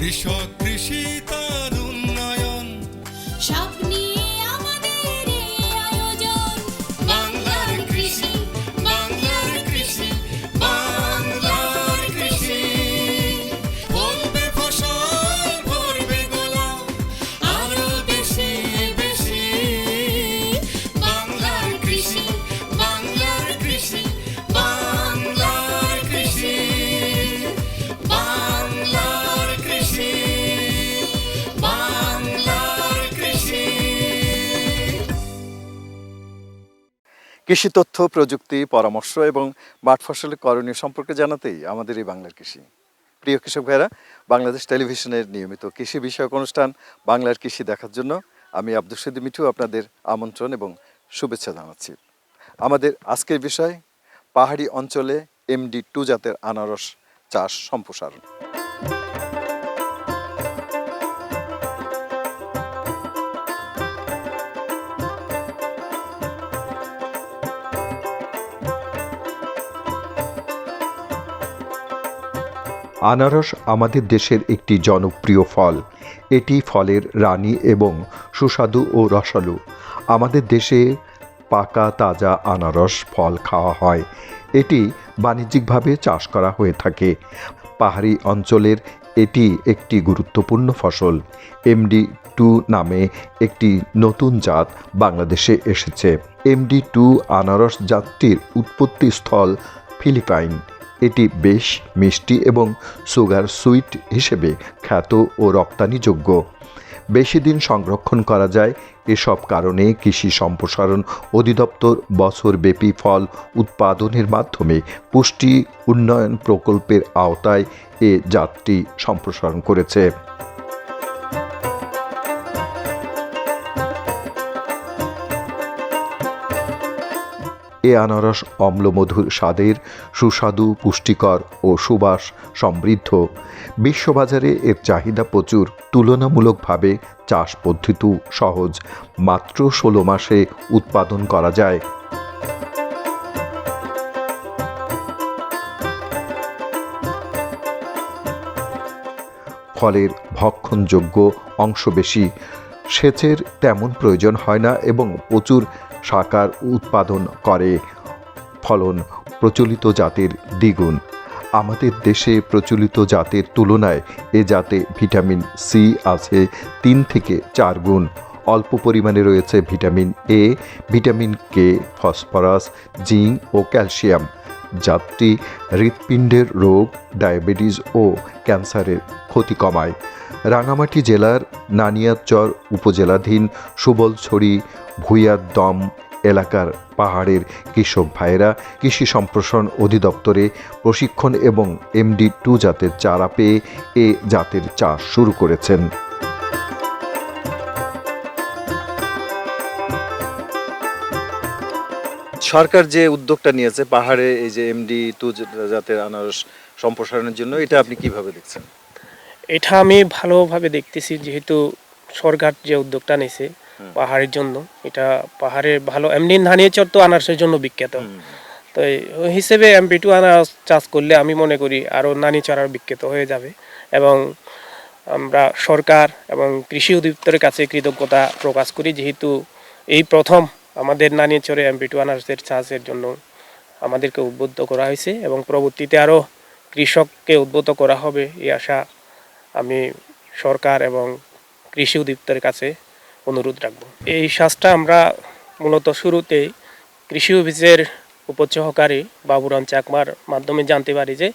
কৃষক কৃষি তার কৃষি তথ্য, প্রযুক্তি, পরামর্শ এবং মাঠ ফসলের করণীয় সম্পর্কে জানাতেই আমাদের এই বাংলার কৃষি। প্রিয় কৃষক ভাইরা বাংলাদেশ টেলিভিশনের নিয়মিত কৃষি বিষয়ক অনুষ্ঠান, বাংলার কৃষি দেখার জন্য আমি আব্দুল সদি মিঠু আপনাদের আমন্ত্রণ এবং শুভেচ্ছা জানাচ্ছি। আমাদের আজকের বিষয়, পাহাড়ি অঞ্চলে এমডি টু জাতের আনারস চাষ সম্প্রসারণ। আনারস আমাদের দেশের একটি জনপ্রিয় ফল। এটি ফলের রানী এবং সুস্বাদু ও রসালো। আমাদের দেশে পাকা তাজা আনারস ফল খাওয়া হয়। এটি বাণিজ্যিকভাবে চাষ করা হয়ে থাকে। পাহাড়ি অঞ্চলের এটি একটি গুরুত্বপূর্ণ ফসল। এমডি টু নামে একটি নতুন জাত বাংলাদেশে এসেছে। এমডি টু আনারস জাতটির উৎপত্তি স্থল ফিলিপাইন। এটি বেশ মিষ্টি এবং সুগার সুইট হিসেবে খ্যাত ও রপ্তানিযোগ্য। বেশি দিন সংরক্ষণ করা যায়, এসব কারণে কৃষি সম্প্রসারণ অধিদপ্তর বছরব্যাপী ফল উৎপাদনের মাধ্যমে পুষ্টি উন্নয়ন প্রকল্পের আওতায় এ জাতটি সম্প্রসারণ করেছে। এ আনারস অম্লমধুর স্বাদের সুস্বাদু, পুষ্টিকর ও সুবাস সমৃদ্ধ। বিশ্ববাজারে এর চাহিদা প্রচুর। তুলনামূলকভাবে চাষ পদ্ধতি সহজ। মাত্র ষোলো মাসে উৎপাদন করা যায়। ফলের ভক্ষণযোগ্য অংশ বেশি। সেচের তেমন প্রয়োজন হয় না এবং প্রচুর সাকার উৎপাদন করে। ফলন প্রচলিত জাতের দ্বিগুণ। আমাদের দেশে প্রচলিত জাতের তুলনায় এ জাতে ভিটামিন সি আছে তিন থেকে চার গুণ। অল্প পরিমাণে রয়েছে vitamin A, vitamin K, phosphorus, zinc O calcium. জাতটি হৃৎপিণ্ডের রোগ, ডায়াবেটিস ও ক্যান্সারের ক্ষতি কমায়। রাঙামাটি জেলার নানিয়ারচর উপজেলাধীন সুবলছড়ি ভুইয়ার দম এলাকার পাহাড়ের কৃষক ভাইয়েরা কৃষি সম্প্রসারণ অধিদপ্তরে প্রশিক্ষণ এবং এমডি টু জাতের চারা পেয়ে এ জাতের চাষ শুরু করেছেন। সরকার যে উদ্যোগটা নিয়েছে পাহাড়ে এই যে এমডি টু জাতের আনারস সম্প্রসারণের জন্য, এটা আপনি কীভাবে দেখছেন? এটা আমি ভালোভাবে দেখতেছি যেহেতু সরকার যে উদ্যোগটা নিয়েছে পাহাড়ের জন্য এটা পাহাড়ের ভালো এমনি ধানিয়া চর তো আনারসের জন্য বিখ্যাত। তো এই হিসেবে এমপি টু আনারস চাষ করলে আমি মনে করি আরও নানি চারার বিখ্যাত হয়ে যাবে এবং আমরা সরকার এবং কৃষি অধিদপ্তরের কাছে কৃতজ্ঞতা প্রকাশ করি যেহেতু এই প্রথম আমাদের নানিয়া চরে এমপি টু আনারসের চাষের জন্য আমাদেরকে উদ্বুদ্ধ করা হয়েছে এবং পরবর্তীতে আরও কৃষককে উদ্বুদ্ধ করা হবে এই আশা আমি সরকার এবং কৃষি অধিদপ্তরের কাছে অনুরোধ রাখব। এই শ্বাসটা আমরা মূলত শুরুতেই কৃষি অফিসের উপসহকারী বাবুরাম চাকমার মাধ্যমে জানতে পারি যে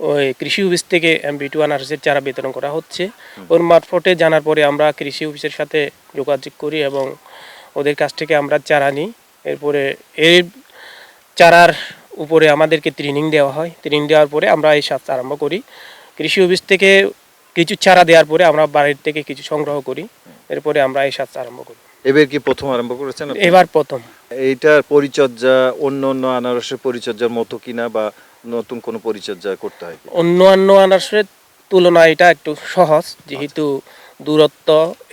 ওই কৃষি অফিস থেকে এমবি টু আনারসের চারা বিতরণ করা হচ্ছে। ওর মারফতে জানার পরে আমরা কৃষি অফিসের সাথে যোগাযোগ করি এবং ওদের কাছ থেকে আমরা চারা নিই। এরপরে এর চারার উপরে আমাদেরকে ট্রেনিং দেওয়া হয়। ট্রেনিং দেওয়ার পরে আমরা এই চাষ আরম্ভ করি। কৃষি অফিস থেকে কিছু চারা দেওয়ার পরে আমরা বাড়ির থেকে কিছু সংগ্রহ করি। এরপরে আমরা এই চাষ আরম্ভ করি। এবার কি প্রথম আরম্ভ করেছেন এবার প্রথম। এইটার পরিচর্যা অন্য অন্য আনারসের পরিচর্যার মতো কিনা বা নতুন কোনো পরিচর্যা করতে হয় কি? অন্যান্য আনারসের তুলনায় এটা একটু সহজ যেহেতু দূরত্ব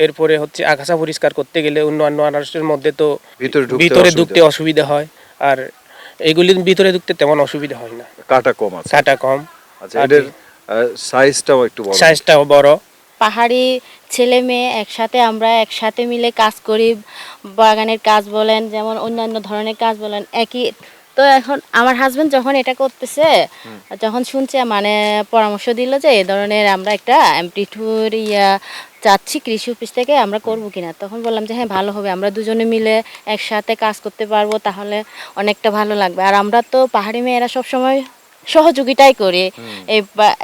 এরপরে হচ্ছে আগাছা পরিষ্কার করতে গেলে অন্যান্য আনারসের মধ্যে তো ভিতরে ঢুকতে ভিতরে অসুবিধা। ঢুকতে অসুবিধা হয় আর এগুলির ভিতরে ঢুকতে তেমন অসুবিধা হয় না। কাটা কম আছে। কাটা কম। আচ্ছা এটার সাইজটাও একটু বড়। সাইজটাও বড়। পাহাড়ি ছেলে মেয়ে একসাথে আমরা একসাথে মিলে কাজ করি বাগানের কাজ বলেন যেমন অন্যান্য ধরনের কাজ বলেন একই। তো এখন আমার হাজবেন্ড যখন এটা করতেছে যখন শুনছে মানে পরামর্শ দিল যে এই ধরনের আমরা একটা এমপ্লিটুর ইয়া চাচ্ছি কৃষি অফিস থেকে আমরা করব কিনা। তখন বললাম যে হ্যাঁ ভালো হবে। আমরা দুজনে মিলে একসাথে কাজ করতে পারব তাহলে অনেকটা ভালো লাগবে। আর আমরা তো পাহাড়ি মেয়েরা সবসময় সহযোগিতাই করি।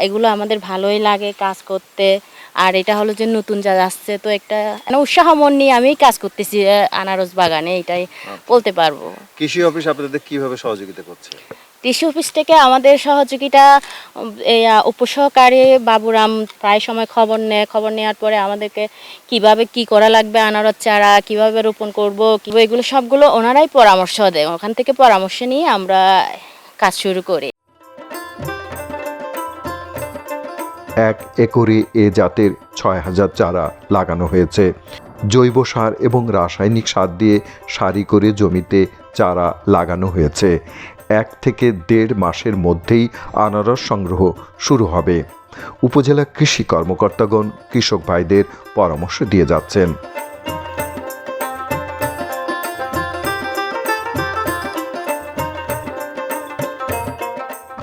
এগুলো আমাদের ভালোই লাগে কাজ করতে। আর এটা হলো যে নতুন যা আসছে তো একটা মানে উৎসাহ মন নিয়ে আমি কাজ করতেছি আনারস বাগানে এটাই বলতে পারব। কৃষি অফিস আপনাদের কীভাবে সহযোগিতা করছে? কৃষি অফিস থেকে আমাদের সহযোগিতা উপসহকারী বাবুরাম প্রায় সময় খবর নেয় খবর নেওয়ার পরে আমাদেরকে কীভাবে কি করা লাগবে আনারস চারা কীভাবে রোপণ করব কীভাবে এগুলো সবগুলো ওনারাই পরামর্শ দেয়। ওখান থেকে পরামর্শ নিয়ে আমরা কাজ শুরু করি। এক একরে এ জাতের ছয় হাজার চারা লাগানো হয়েছে। জৈব সার এবং রাসায়নিক সার দিয়ে সারি করে জমিতে চারা লাগানো হয়েছে। এক থেকে দেড় মাসের মধ্যেই আনারস সংগ্রহ শুরু হবে। উপজেলা কৃষি কর্মকর্তাগণ কৃষক ভাইদের পরামর্শ দিয়ে যাচ্ছেন।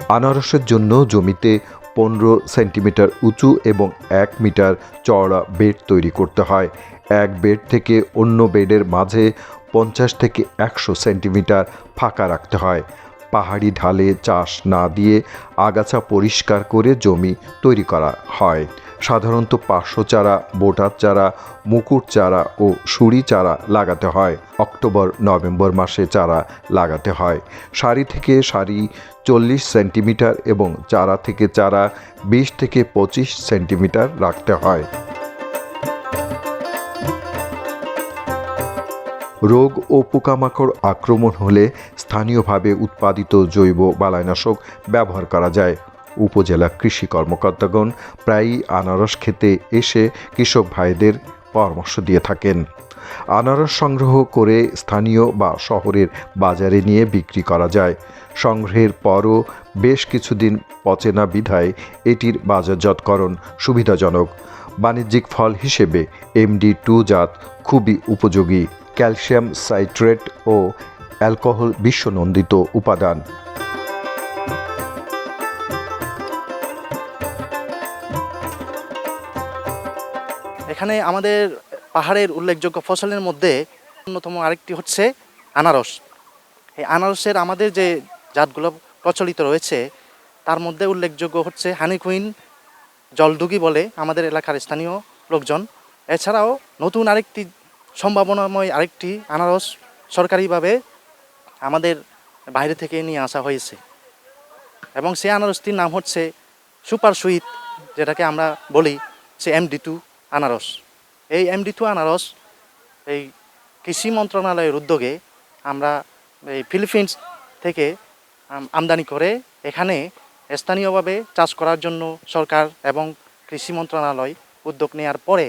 আনারসের জন্য জমিতে পনেরো সেন্টিমিটার উঁচু এবং এক মিটার চওড়া বেড তৈরি করতে হয়। এক বেড থেকে অন্য বেডের মাঝে পঞ্চাশ থেকে একশো সেন্টিমিটার ফাঁকা রাখতে হয়। পাহাড়ি ঢালে চাষ না দিয়ে আগাছা পরিষ্কার করে জমি তৈরি করা হয়। সাধারণত পাঁচশো চারা, বোটার চারা, মুকুট চারা ও সুরি চারা লাগাতে হয়। অক্টোবর, নভেম্বর মাসে চারা লাগাতে হয়। সারি থেকে সারি চল্লিশ সেন্টিমিটার এবং চারা থেকে চারা বিশ থেকে পঁচিশ সেন্টিমিটার রাখতে হয়। রোগ ও পোকামাকড় আক্রমণ হলে স্থানীয়ভাবে উৎপাদিত জৈব বালাইনাশক ব্যবহার করা যায়। উপজেলা কৃষি কর্মকর্তাগণ প্রায়ই আনারস খেতে এসে কৃষক ভাইদের পরামর্শ দিয়ে থাকেন। আনারস সংগ্রহ করে স্থানীয় বা শহরের বাজারে নিয়ে বিক্রি করা যায়। সংগ্রহের পরও বেশ কিছুদিন পচে না বিধায় এটির বাজারজাতকরণ সুবিধাজনক। বাণিজ্যিক ফল হিসেবে এমডি টু জাত খুবই উপযোগী, ক্যালসিয়াম সাইট্রেট ও অ্যালকোহল বিশ্বনন্দিত উপাদান। এখানে আমাদের পাহাড়ের উল্লেখযোগ্য ফসলের মধ্যে অন্যতম আরেকটি হচ্ছে আনারস। এই আনারসের আমাদের যে জাতগুলো প্রচলিত রয়েছে, তার মধ্যে উল্লেখযোগ্য হচ্ছে হানিকুইন জলডুগি বলে আমাদের এলাকার স্থানীয় লোকজন। এছাড়াও নতুন আরেকটি, সম্ভাবনাময় আরেকটি আনারস সরকারিভাবে আমাদের বাইরে থেকে নিয়ে আসা হয়েছে। এবং সেই আনারসটির নাম হচ্ছে সুপার সুইট, যেটাকে আমরা বলি সে এমডি টু আনারস। এই এমডি টু আনারস, এই কৃষি মন্ত্রণালয়ের উদ্যোগে আমরা এই ফিলিপিন্স থেকে আমদানি করে এখানে স্থানীয়ভাবে চাষ করার জন্য সরকার এবং কৃষি মন্ত্রণালয় উদ্যোগ নেওয়ার পরে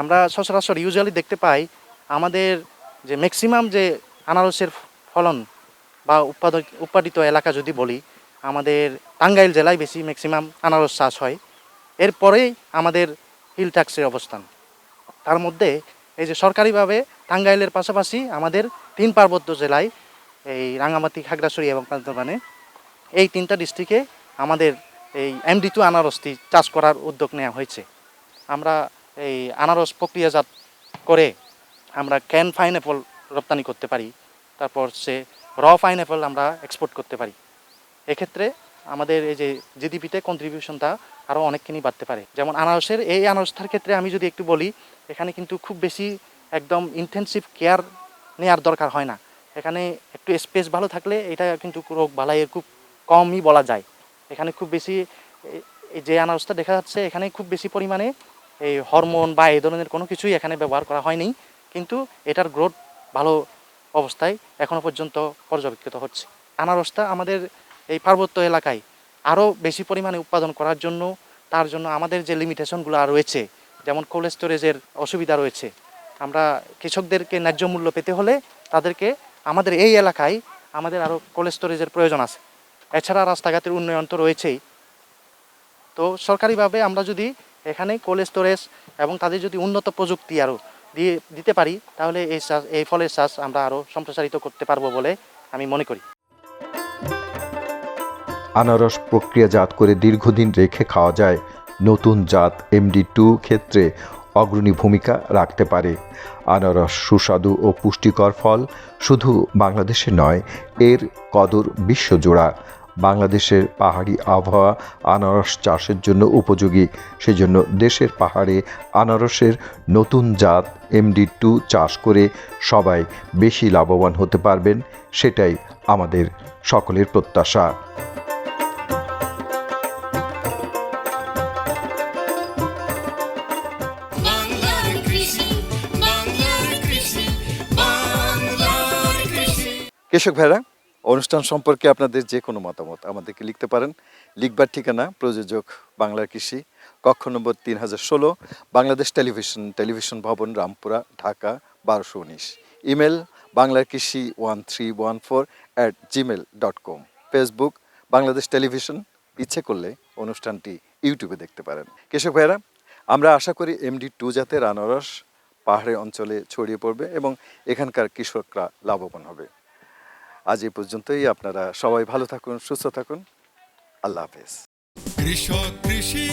আমরা সচরাচর ইউজুয়ালি দেখতে পাই আমাদের যে ম্যাক্সিমাম যে আনারসের ফলন বা উৎপাদক উৎপাদিত এলাকা যদি বলি, আমাদের টাঙ্গাইল জেলায় বেশি ম্যাক্সিমাম আনারস চাষ হয়। এরপরেই আমাদের হিল ট্যাক্সের অবস্থান। তার মধ্যে এই যে সরকারিভাবে টাঙ্গাইলের পাশাপাশি আমাদের তিন পার্বত্য জেলায় এই রাঙামাটি খাগড়াছড়ি এবং বান্দরবানে এই তিনটা ডিস্ট্রিক্টে আমাদের এই এমডি টু আনারসটি চাষ করার উদ্যোগ নেওয়া হয়েছে। আমরা এই আনারস প্রক্রিয়াজাত করে আমরা ক্যান পাইনঅ্যাপল রপ্তানি করতে পারি, তারপর সে র পাইনঅ্যাপল আমরা এক্সপোর্ট করতে পারি। এক্ষেত্রে আমাদের এই যে জিডিপিতে কন্ট্রিবিউশনটা আরও অনেকখানি বাড়তে পারে। যেমন আনারসের, এই আনারসটার ক্ষেত্রে আমি যদি একটু বলি, এখানে কিন্তু খুব বেশি একদম ইন্টেনসিভ কেয়ার নেওয়ার দরকার হয় না। এখানে একটু স্পেস ভালো থাকলে এটা কিন্তু রোগ বালাইয়ের খুব কমই বলা যায়। এখানে খুব বেশি যে আনারসটা দেখা যাচ্ছে, এখানে খুব বেশি পরিমাণে এই হরমোন বা এই ধরনের কোনো কিছুই এখানে ব্যবহার করা হয়নি। কিন্তু এটার গ্রোথ ভালো অবস্থায় এখনও পর্যন্ত পর্যবেক্ষিত হচ্ছে। আনারসটা আমাদের এই পার্বত্য এলাকায় আরও বেশি পরিমাণে উৎপাদন করার জন্য, তার জন্য আমাদের যে লিমিটেশনগুলো রয়েছে, যেমন কোল্ড স্টোরেজের অসুবিধা রয়েছে, আমরা কৃষকদেরকে ন্যায্য মূল্য পেতে হলে তাদেরকে আমাদের এই এলাকায় আমাদের আরও কোল্ড স্টোরেজের প্রয়োজন আছে। এছাড়া রাস্তাঘাটের উন্নয়ন তো রয়েছেই। তো সরকারিভাবে আমরা যদি এখানে কোল্ড স্টোরেজ এবং তাদের যদি উন্নত প্রযুক্তি আরও দিয়ে, দিতে পারি, তাহলে এই চাষ এই ফলের চাষ আমরা আরও সম্প্রসারিত করতে পারব বলে আমি মনে করি। আনারস প্রক্রিয়াজাত করে দীর্ঘদিন রেখে খাওয়া যায়। নতুন জাত এমডি টু ক্ষেত্রে অগ্রণী ভূমিকা রাখতে পারে। আনারস সুস্বাদু ও পুষ্টিকর ফল শুধু বাংলাদেশে নয়, এর কদর বিশ্বজোড়া। বাংলাদেশের পাহাড়ি আবহাওয়া আনারস চাষের জন্য উপযোগী। সেজন্য দেশের পাহাড়ে আনারসের নতুন জাত এমডি টু চাষ করে সবাই বেশি লাভবান হতে পারবেন, সেটাই আমাদের সকলের প্রত্যাশা। কৃষক ভাইরা, অনুষ্ঠান সম্পর্কে আপনাদের যে কোনো মতামত আমাদেরকে লিখতে পারেন। লিখবার ঠিকানা, প্রযোজক বাংলার কৃষি, কক্ষ নম্বর তিন হাজার ষোলো, বাংলাদেশ টেলিভিশন টেলিভিশন ভবন, রামপুরা, ঢাকা, বারোশো উনিশ। ইমেল বাংলার কৃষি one three one four at Gmail dot com. Facebook, Bangladesh television, ইচ্ছে করলে অনুষ্ঠানটি ইউটিউবে দেখতে পারেন। কৃষক ভাইরা, আমরা আশা করি এমডি টু জাতের আনারস পাহাড়ি অঞ্চলে ছড়িয়ে পড়বে এবং এখানকার কৃষকরা লাভবান হবে। আজ এই পর্যন্তই। আপনারা সবাই ভালো থাকুন সুস্থ থাকুন। আল্লাহ হাফেজ। কৃষক কৃষি